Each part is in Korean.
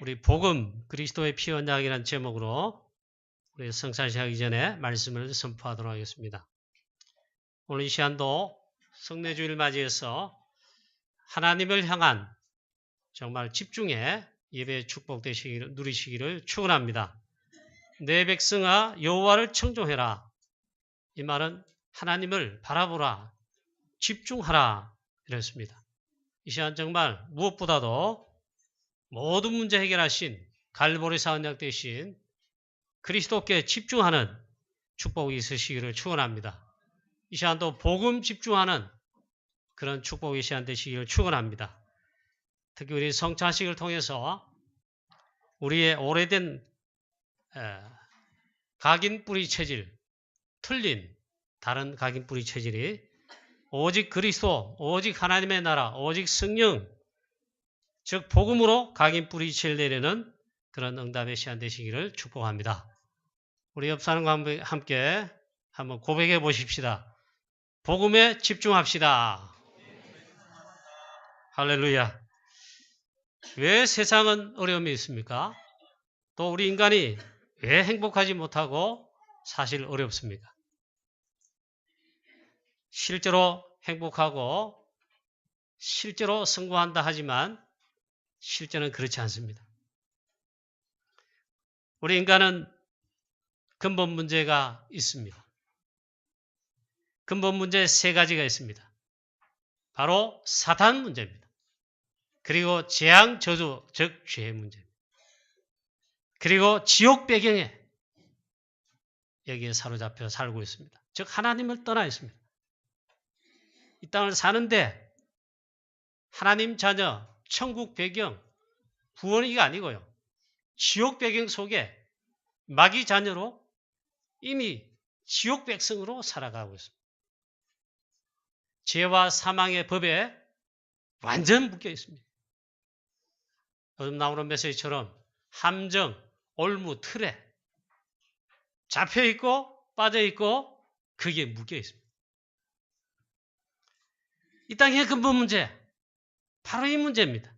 우리 복음 그리스도의 피 언약이라는 제목으로 우리 성찬식 하기 전에 말씀을 선포하도록 하겠습니다. 오늘 이 시간도 성례주일 맞이해서 하나님을 향한 정말 집중해 예배 축복 되시기를 누리시기를 축원합니다. 내 백성아 여호와를 청종해라. 이 말은 하나님을 바라보라. 집중하라. 이랬습니다. 이 시간 정말 무엇보다도 모든 문제 해결하신 갈보리 사언약 대신 그리스도께 집중하는 축복이 있으시기를 축원합니다. 이 시간도 복음 집중하는 그런 축복의 시간 되시기를 축원합니다. 특히 우리 성찬식을 통해서 우리의 오래된 각인 뿌리 체질, 틀린 다른 각인 뿌리 체질이 오직 그리스도, 오직 하나님의 나라, 오직 성령, 즉 복음으로 각인 뿌리 체질 내려는 그런 응답의 시간 되시기를 축복합니다. 우리 옆 사람과 함께 한번 고백해 보십시다. 복음에 집중합시다. 할렐루야. 왜 세상은 어려움이 있습니까? 또 우리 인간이 왜 행복하지 못하고 사실 어렵습니까? 실제로 행복하고 실제로 성공한다 하지만 실제는 그렇지 않습니다. 우리 인간은 근본 문제가 있습니다. 근본 문제 세 가지가 있습니다. 바로 사탄 문제입니다. 그리고 재앙 저주, 즉 죄의 문제입니다. 그리고 지옥 배경에 여기에 사로잡혀 살고 있습니다. 즉 하나님을 떠나 있습니다. 이 땅을 사는데 하나님 자녀, 천국 배경, 구원이가 아니고요. 지옥 배경 속에 마귀 자녀로 이미 지옥 백성으로 살아가고 있습니다. 죄와 사망의 법에 완전 묶여 있습니다. 요즘 나오는 메시지처럼 함정, 올무, 틀에 잡혀 있고 빠져 있고 그게 묶여 있습니다. 이 땅의 근본 문제 바로 이 문제입니다.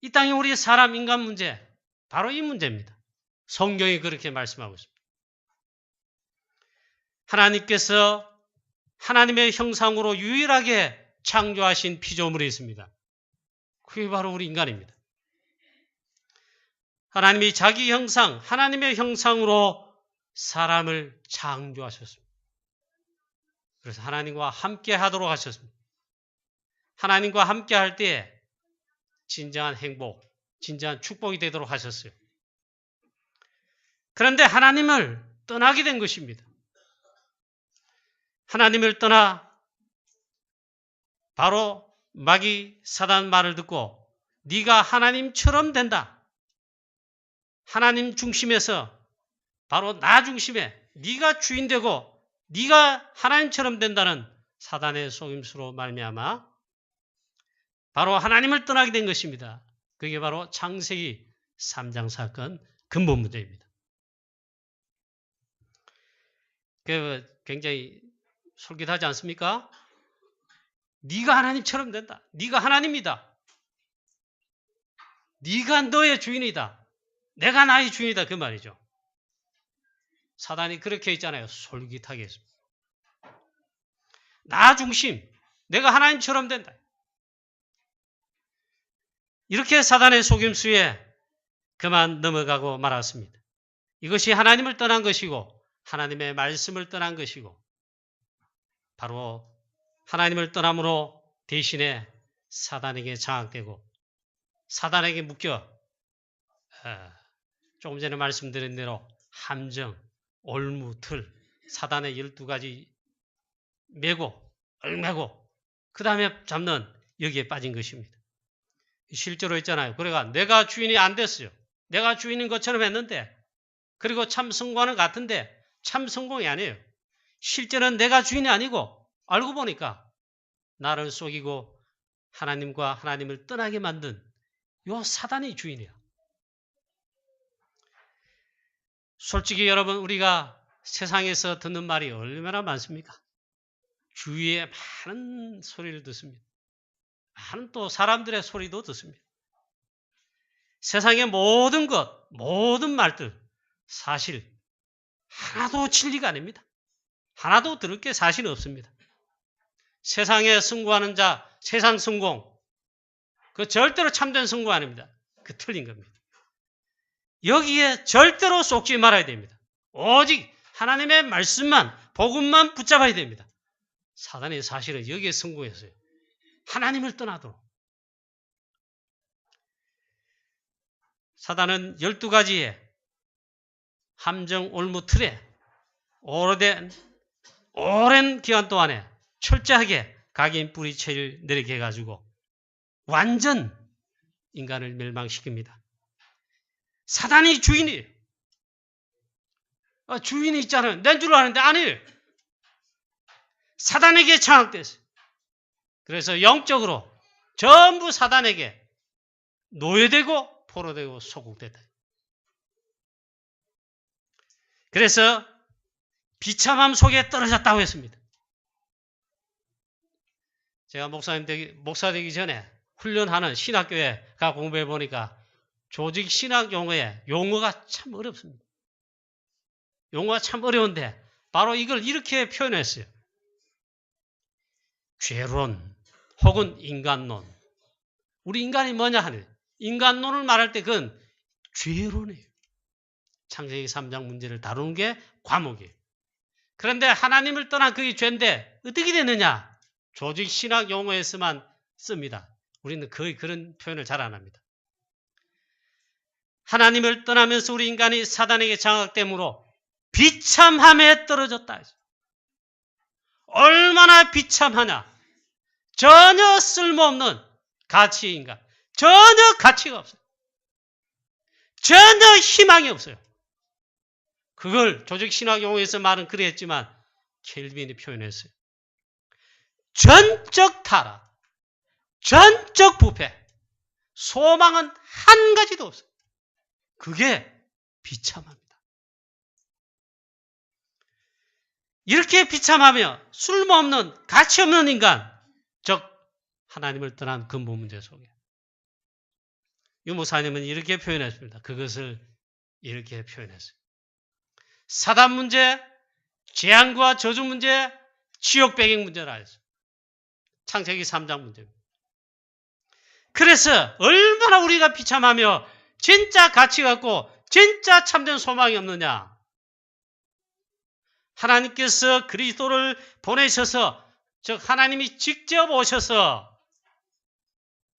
이 땅의 우리 사람 인간 문제 바로 이 문제입니다. 성경이 그렇게 말씀하고 있습니다. 하나님께서 하나님의 형상으로 유일하게 창조하신 피조물이 있습니다. 그게 바로 우리 인간입니다. 하나님이 자기 형상, 하나님의 형상으로 사람을 창조하셨습니다. 그래서 하나님과 함께 하도록 하셨습니다. 하나님과 함께 할때 진정한 행복, 진정한 축복이 되도록 하셨어요. 그런데 하나님을 떠나게 된 것입니다. 하나님을 떠나 바로 마귀 사단 말을 듣고 네가 하나님처럼 된다. 하나님 중심에서 바로 나 중심에 네가 주인 되고 네가 하나님처럼 된다는 사단의 속임수로 말미암아 바로 하나님을 떠나게 된 것입니다. 그게 바로 창세기 3장 사건 근본 문제입니다. 그 굉장히 솔깃하지 않습니까? 네가 하나님처럼 된다. 네가 하나님이다. 네가 너의 주인이다. 내가 나의 주인이다. 그 말이죠. 사단이 그렇게 있잖아요. 솔깃하게 했습니다. 나 중심. 내가 하나님처럼 된다. 이렇게 사단의 속임수에 그만 넘어가고 말았습니다. 이것이 하나님을 떠난 것이고 하나님의 말씀을 떠난 것이고 바로 하나님을 떠남으로 대신에 사단에게 장악되고 사단에게 묶여 어, 조금 전에 말씀드린 대로 함정, 올무, 틀, 사단의 12가지 메고 얼매고 그 다음에 잡는 여기에 빠진 것입니다. 실제로 있잖아요. 그래가 내가 주인이 안 됐어요. 내가 주인인 것처럼 했는데 그리고 참 성공하는 같은데 참 성공이 아니에요. 실제는 내가 주인이 아니고 알고 보니까 나를 속이고 하나님과 하나님을 떠나게 만든 요 사단이 주인이야. 솔직히 여러분 우리가 세상에서 듣는 말이 얼마나 많습니까? 주위에 많은 소리를 듣습니다. 많은 또 사람들의 소리도 듣습니다. 세상의 모든 것, 모든 말들, 사실 하나도 진리가 아닙니다. 하나도 들을 게 사실 없습니다. 세상에 승구하는 자, 세상 성공, 그 절대로 참된 승구 아닙니다. 그 틀린 겁니다. 여기에 절대로 속지 말아야 됩니다. 오직 하나님의 말씀만, 복음만 붙잡아야 됩니다. 사단이 사실은 여기에 성공했어요. 하나님을 떠나도록. 사단은 12가지의 함정 올무 틀에 오래된, 오랜 기간 동안에 철저하게 각인 뿌리채를 내리게 해가지고 완전 인간을 멸망시킵니다. 사단이 주인이에요. 아, 주인이 있잖아요. 낸 줄 아는데 아니에요. 사단에게 장악됐어요. 그래서 영적으로 전부 사단에게 노예되고 포로되고 소국됐다. 그래서 비참함 속에 떨어졌다고 했습니다. 제가 목사님 되기, 목사 되기 전에 훈련하는 신학교에 가 공부해 보니까 조직 신학 용어에 용어가 참 어렵습니다. 용어가 참 어려운데 바로 이걸 이렇게 표현했어요. 죄론 혹은 인간론. 우리 인간이 뭐냐 하는 인간론을 말할 때 그건 죄론이에요. 창세기 3장 문제를 다루는 게 과목이에요. 그런데 하나님을 떠난 그게 죄인데 어떻게 되느냐? 조직 신학 용어에서만 씁니다. 우리는 거의 그런 표현을 잘 안 합니다. 하나님을 떠나면서 우리 인간이 사단에게 장악됨으로 비참함에 떨어졌다. 얼마나 비참하냐. 전혀 쓸모없는 가치의 인간. 전혀 가치가 없어요. 전혀 희망이 없어요. 그걸 조직신학 용어에서 말은 그랬지만 켈빈이 표현했어요. 전적 타락, 전적 부패, 소망은 한 가지도 없어요. 그게 비참합니다. 이렇게 비참하며 쓸모없는 가치 없는 인간, 즉 하나님을 떠난 근본 문제 속에 유모사님은 이렇게 표현했습니다. 그것을 이렇게 표현했어요. 사단 문제, 재앙과 저주 문제, 지옥 배경 문제라 했어요. 창세기 3장 문제입니다. 그래서 얼마나 우리가 비참하며 진짜 가치 갖고 진짜 참된 소망이 없느냐. 하나님께서 그리스도를 보내셔서 즉 하나님이 직접 오셔서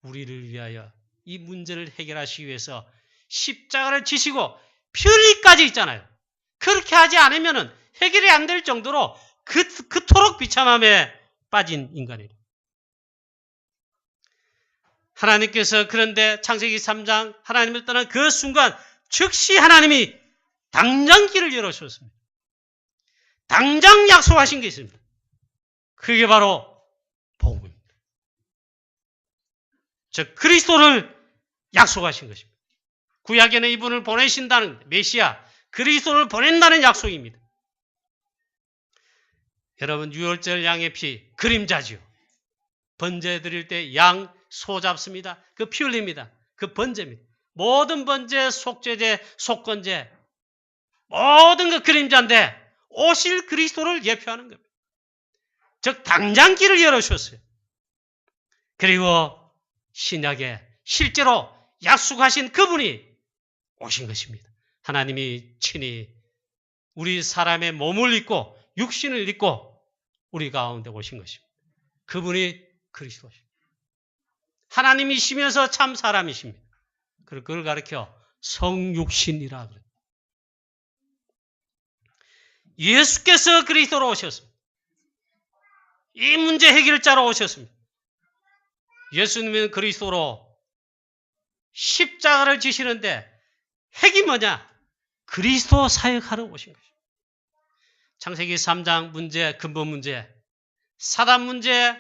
우리를 위하여 이 문제를 해결하시기 위해서 십자가를 지시고 편리까지 있잖아요. 그렇게 하지 않으면 해결이 안 될 정도로 그, 그토록 비참함에 빠진 인간이에요. 하나님께서 그런데 창세기 3장 하나님을 떠난 그 순간 즉시 하나님이 당장 길을 열어주셨습니다. 당장 약속하신 게 있습니다. 그게 바로 복음입니다. 즉 그리스도를 약속하신 것입니다. 구약에는 이분을 보내신다는 메시아 그리스도를 보낸다는 약속입니다. 여러분 유월절 양의 피 그림자지요. 번제 드릴 때 양 소 잡습니다. 그 피 흘립니다. 그 번제입니다. 모든 번제, 속죄제, 속건제 모든 그 그림자인데 오실 그리스도를 예표하는 겁니다. 즉 당장 길을 열어주셨어요. 그리고 신약에 실제로 약속하신 그분이 오신 것입니다. 하나님이 친히 우리 사람의 몸을 입고 육신을 입고 우리 가운데 오신 것입니다. 그분이 그리스도십니다. 하나님이시면서 참 사람이십니다. 그걸 가르켜 성육신이라 그래요. 예수께서 그리스도로 오셨습니다. 이 문제 해결자로 오셨습니다. 예수님은 그리스도로 십자가를 지시는데 핵이 뭐냐? 그리스도 사역하러 오신 것입니다. 창세기 3장 문제, 근본 문제, 사단 문제,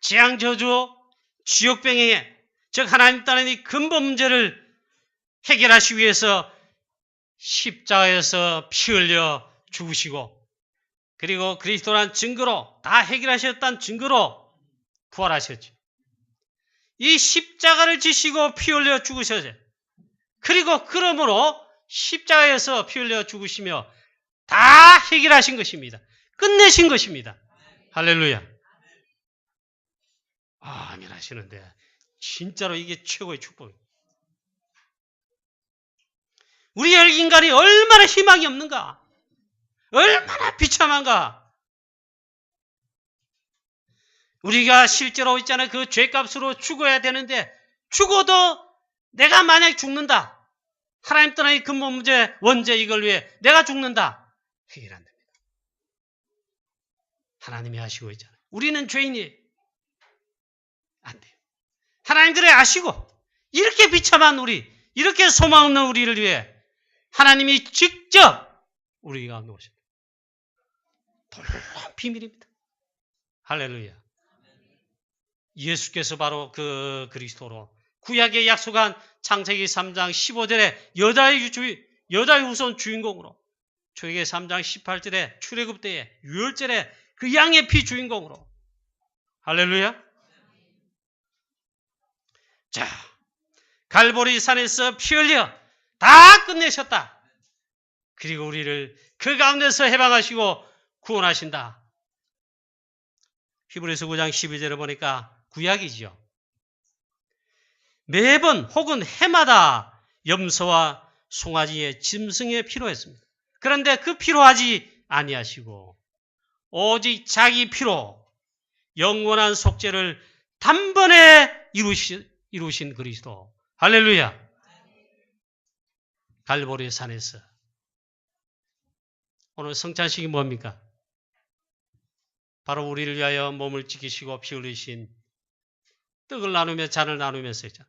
재앙 저주, 지옥 병행에 즉 하나님 따는 이 근본 문제를 해결하시기 위해서 십자가에서 피 흘려 죽으시고 그리고 그리스도란 증거로 다 해결하셨다는 증거로 부활하셨죠. 이 십자가를 지시고 피 흘려 죽으셔서 그리고 그러므로 십자가에서 피 흘려 죽으시며 다 해결하신 것입니다. 끝내신 것입니다. 할렐루야. 아멘 하시는데 진짜로 이게 최고의 축복입니다. 우리 인간이 얼마나 희망이 없는가? 얼마나 비참한가? 우리가 실제로 있잖아요. 그 죄값으로 죽어야 되는데 죽어도 내가 만약 죽는다. 하나님 떠나의 근본 문제, 원죄 이걸 위해 내가 죽는다. 해결 안 됩니다. 하나님이 하시고 있잖아요. 우리는 죄인이 안 돼요. 하나님 그래 아시고 이렇게 비참한 우리, 이렇게 소망 없는 우리를 위해 하나님이 직접 우리 가운데 오십니다. 놀라운 비밀입니다. 할렐루야. 예수께서 바로 그 그리스도로 구약에 약속한 창세기 3장 15절에 여자의 주, 여자의 후손 주인공으로 초에게 3장 18절에 출애굽 때에 유월절에 그 양의 피 주인공으로 할렐루야. 자, 갈보리 산에서 피 흘려 다 끝내셨다. 그리고 우리를 그 가운데서 해방하시고 구원하신다. 히브리서 9장 12절을 보니까 구약이죠. 매번 혹은 해마다 염소와 송아지의 짐승에 필요했습니다. 그런데 그 필요하지 아니하시고 오직 자기 피로 영원한 속죄를 단번에 이루신, 이루신 그리스도. 할렐루야. 갈보리 산에서 오늘 성찬식이 뭡니까? 바로 우리를 위하여 몸을 지키시고 피 흘리신 떡을 나누며 잔을 나누면서 했죠.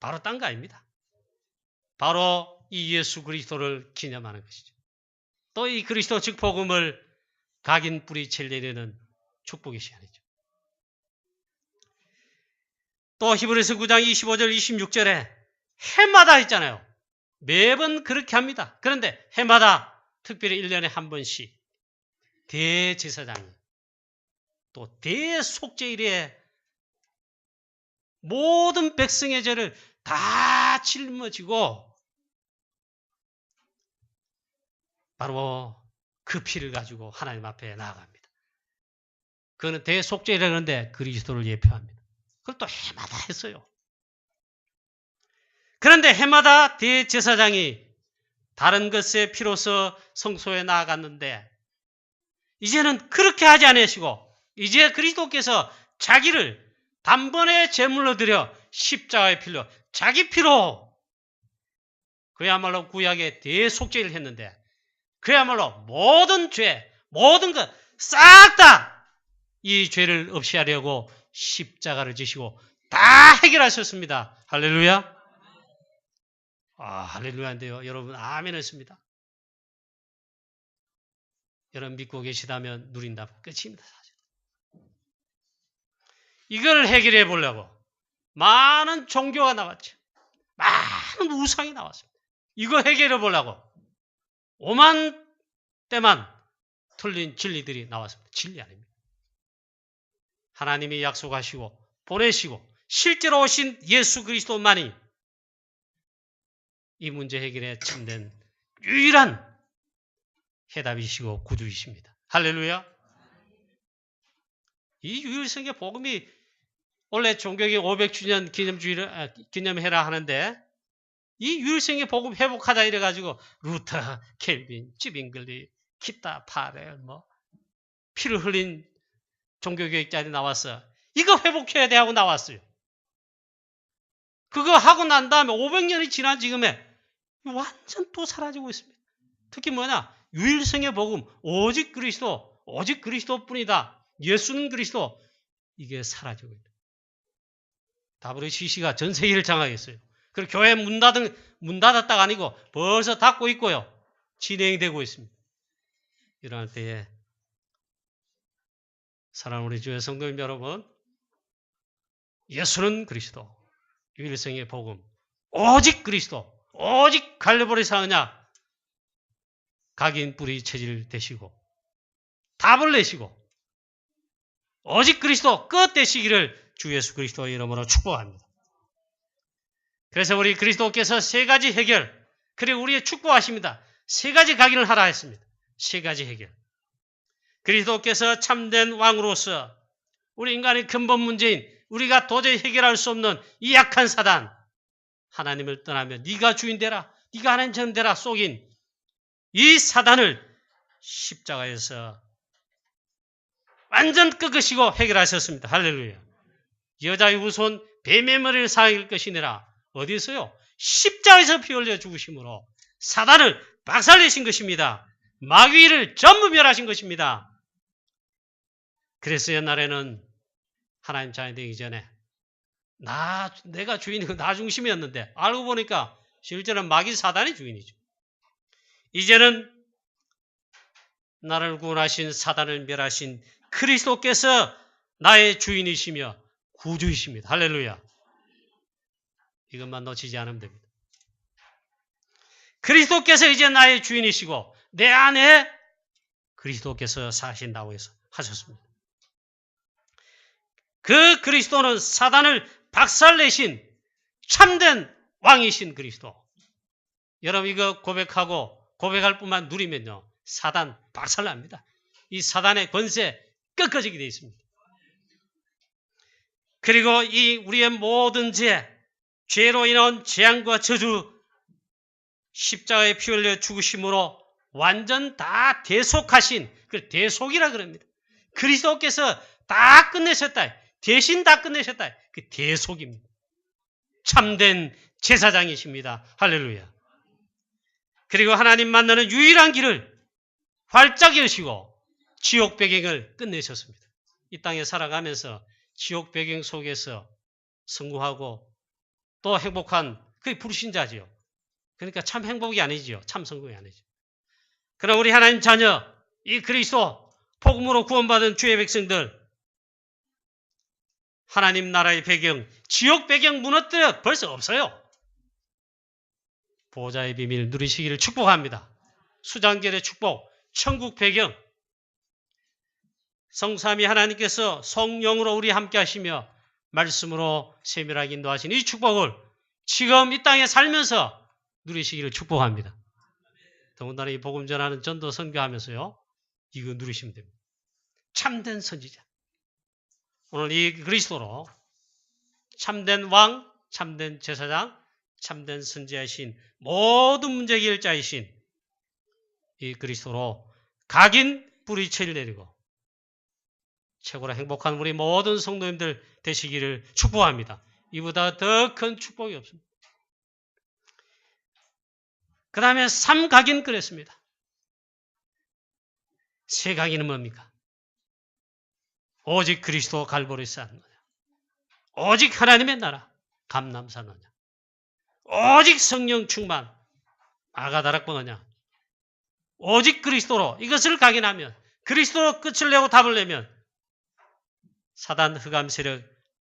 바로 딴거 아닙니다. 바로 이 예수 그리스도를 기념하는 것이죠. 또 이 그리스도 즉 복음을 각인 뿌리칠 내리는 축복의 시간이죠. 또 히브리서 9장 25절 26절에 해마다 있잖아요. 매번 그렇게 합니다. 그런데 해마다 특별히 1년에 한 번씩 대제사장이 또 대속죄일에 모든 백성의 죄를 다 짊어지고 바로 그 피를 가지고 하나님 앞에 나아갑니다. 그거는 대속죄라는데 그리스도를 예표합니다. 그걸 또 해마다 했어요. 그런데 해마다 대제사장이 다른 것의 피로서 성소에 나아갔는데 이제는 그렇게 하지 않으시고 이제 그리스도께서 자기를 단번에 제물로 드려 십자가에 필려 자기 피로 그야말로 구약의 대속죄를 했는데 그야말로 모든 죄, 모든 것 싹 다 이 죄를 없이 하려고 십자가를 지시고 다 해결하셨습니다. 할렐루야. 아, 할렐루야인데요. 여러분 아멘 했습니다. 여러분 믿고 계시다면 누린다. 끝입니다. 이걸 해결해 보려고 많은 종교가 나왔죠. 많은 우상이 나왔습니다. 이거 해결해 보려고 오만 때만 틀린 진리들이 나왔습니다. 진리 아닙니다. 하나님이 약속하시고 보내시고 실제로 오신 예수 그리스도만이 이 문제 해결에 참된 유일한 해답이시고 구주이십니다. 할렐루야. 이 유일성의 복음이 원래 종교의 500주년 기념주의를 아, 기념해라 하는데 이 유일성의 복음 회복하자 이래가지고 루터, 켈빈, 찌빙글리, 키타, 파렐 뭐 피를 흘린 종교교육자들이 나왔어. 이거 회복해야 돼 하고 나왔어요. 그거 하고 난 다음에 500년이 지난 지금에 완전 또 사라지고 있습니다. 특히 뭐냐? 유일성의 복음, 오직 그리스도, 오직 그리스도뿐이다. 예수는 그리스도. 이게 사라지고 있다. WCC가 전 세계를 장악했어요. 그리고 교회 문 닫은, 문 닫았다가 아니고 벌써 닫고 있고요. 진행되고 있습니다. 이러한 때에 사랑하는 우리 주의 성도님 여러분, 예수는 그리스도, 유일성의 복음, 오직 그리스도, 오직 갈보리 사느냐 각인 뿌리 체질 되시고 답을 내시고 오직 그리스도 끝 되시기를 주 예수 그리스도의 이름으로 축복합니다. 그래서 우리 그리스도께서 세 가지 해결, 그리고 우리의 축복하십니다. 세 가지 각인을 하라 했습니다. 세 가지 해결. 그리스도께서 참된 왕으로서 우리 인간의 근본 문제인 우리가 도저히 해결할 수 없는 이 약한 사단 하나님을 떠나며 네가 주인 되라 네가 하나님 전 되라 속인 이 사단을 십자가에서 완전 끄으시고 해결하셨습니다. 할렐루야. 여자의 후손 뱀의 머리를 사길 것이니라. 어디서요? 십자가에서 피 흘려 죽으심으로 사단을 박살내신 것입니다. 마귀를 전부 멸하신 것입니다. 그래서 옛날에는 하나님 자녀 되기 전에 나 내가 주인이고 나 중심이었는데 알고 보니까 실제는 마귀 사단이 주인이죠. 이제는 나를 구원하신 사단을 멸하신 그리스도께서 나의 주인이시며 구주이십니다. 할렐루야. 이것만 놓치지 않으면 됩니다. 그리스도께서 이제 나의 주인이시고 내 안에 그리스도께서 사신다고 해서 하셨습니다. 그 그리스도는 사단을 박살내신 참된 왕이신 그리스도. 여러분 이거 고백하고 고백할 뿐만 누리면요. 사단 박살납니다. 이 사단의 권세 꺾어지게 되어 있습니다. 그리고 이 우리의 모든 죄, 죄로 인한 재앙과 저주, 십자가에 피 흘려 죽으심으로 완전 다 대속하신 그 대속이라 그럽니다. 그리스도께서 다 끝내셨다. 대신 다 끝내셨다. 그 대속입니다. 참된 제사장이십니다. 할렐루야. 그리고 하나님 만나는 유일한 길을 활짝 여시고 지옥 배경을 끝내셨습니다. 이 땅에 살아가면서 지옥 배경 속에서 성공하고 또 행복한 그게 불신자지요. 그러니까 참 행복이 아니지요. 참 성공이 아니죠. 그러나 우리 하나님 자녀 이 그리스도 복음으로 구원받은 주의 백성들 하나님 나라의 배경, 지옥 배경 무너뜨려 벌써 없어요. 보좌의 비밀 누리시기를 축복합니다. 수장결의 축복, 천국 배경, 성삼이 하나님께서 성령으로 우리 함께 하시며 말씀으로 세밀하게 인도하신 이 축복을 지금 이 땅에 살면서 누리시기를 축복합니다. 더군다나 이 복음 전하는 전도 선교하면서요. 이거 누리시면 됩니다. 참된 선지자. 오늘 이 그리스도로 참된 왕, 참된 제사장, 참된 선지자이신 모든 문제 해결자이신 이 그리스도로 각인 뿌리채를 내리고 최고로 행복한 우리 모든 성도님들 되시기를 축복합니다. 이보다 더 큰 축복이 없습니다. 그 다음에 삼각인 그랬습니다. 세각인은 뭡니까? 오직 그리스도 갈보리스 하는 거냐. 오직 하나님의 나라, 감남산느냐. 오직 성령 충만, 아가다락보느냐. 오직 그리스도로 이것을 각인하면 그리스도로 끝을 내고 답을 내면 사단 흑암 세력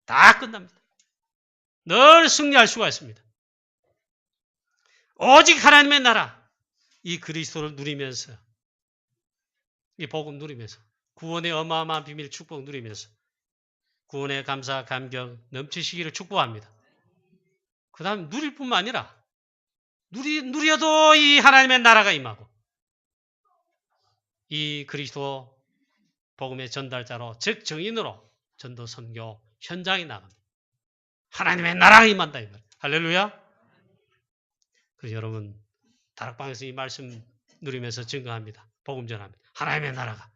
다 끝납니다. 늘 승리할 수가 있습니다. 오직 하나님의 나라 이 그리스도를 누리면서 이 복음 누리면서 구원의 어마어마한 비밀 축복 누리면서 구원의 감사 감격 넘치시기를 축복합니다. 그 다음 누릴 뿐만 아니라 누리, 누려도 이 하나님의 나라가 임하고 이 그리스도 복음의 전달자로 즉 정인으로 전도 선교 현장에 나갑니다. 하나님의 나라가 임한다 이 말. 할렐루야. 그래서 여러분 다락방에서 이 말씀 누리면서 증거합니다. 복음 전합니다. 하나님의 나라가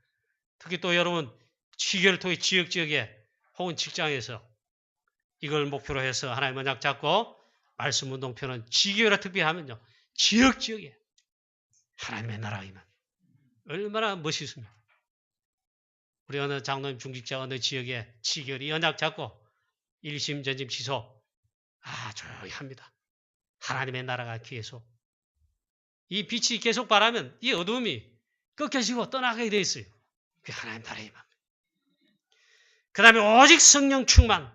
특히 또 여러분 지교를 통해 지역 지역에 혹은 직장에서 이걸 목표로 해서 하나님 언약 잡고 말씀 운동표는 지교라 특별히 하면요. 지역 지역에 하나님의 임한 얼마나 멋있습니까? 우리 어느 장로님 중직자 어느 지역에 지결이 언약 잡고 일심 전심 취소 아 조용히 합니다. 하나님의 나라가 계속 이 빛이 계속 바라면 이 어둠이 꺾여지고 떠나가게 돼 있어요. 그 하나님 나라의 맘. 그 다음에 오직 성령 충만,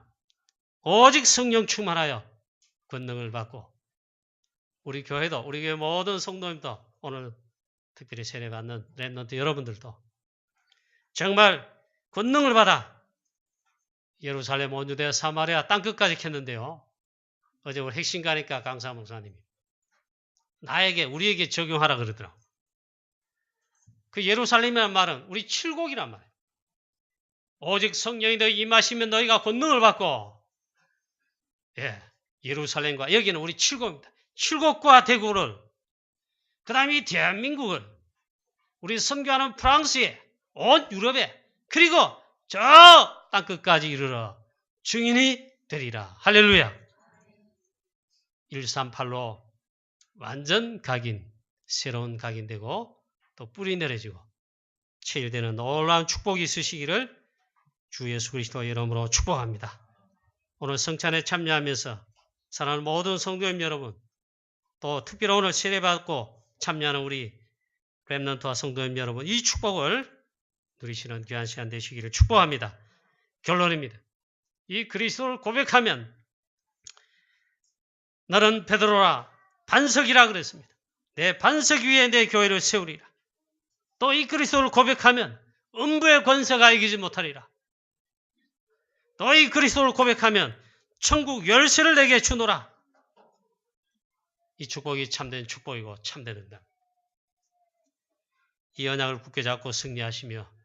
오직 성령 충만하여 권능을 받고 우리 교회도 우리 교회 모든 성도님도 오늘 특별히 세례받는 랩런트 여러분들도 정말 권능을 받아 예루살렘 온 유대 사마리아 땅끝까지 켰는데요. 어제 우리 핵심 가니까 강사 목사님이 나에게 우리에게 적용하라 그러더라고. 그 예루살렘이라는 말은 우리 칠곡이란 말이에요. 오직 성령이 너희 임하시면 너희가 권능을 받고 예, 예루살렘과 여기는 우리 칠곡입니다. 칠곡과 대구를 그 다음에 이 대한민국을 우리 선교하는 프랑스에 온 유럽에 그리고 저 땅끝까지 이르러 증인이 되리라. 할렐루야. 138로 완전 각인, 새로운 각인되고 또 뿌리 내려지고 체일되는 놀라운 축복이 있으시기를 주 예수 그리스도 이름으로 축복합니다. 오늘 성찬에 참여하면서 사랑하는 모든 성도님 여러분 또 특별히 오늘 세례받고 참여하는 우리 랩런트와 성도님 여러분 이 축복을 누리시는 귀한 시간 되시기를 축복합니다. 결론입니다. 이 그리스도를 고백하면 너는 베드로라 반석이라 그랬습니다. 내 반석 위에 내 교회를 세우리라. 또 이 그리스도를 고백하면 음부의 권세가 이기지 못하리라. 또 이 그리스도를 고백하면 천국 열쇠를 내게 주노라. 이 축복이 참된 축복이고 참된 응답. 이 언약을 굳게 잡고 승리하시며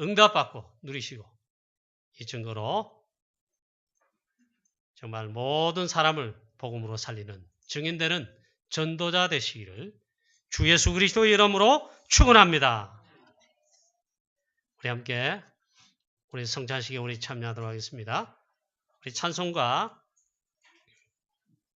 응답받고 누리시고 이 증거로 정말 모든 사람을 복음으로 살리는 증인되는 전도자 되시기를 주 예수 그리스도 이름으로 축원합니다. 우리 함께 우리 성찬식에 우리 참여하도록 하겠습니다. 우리 찬송가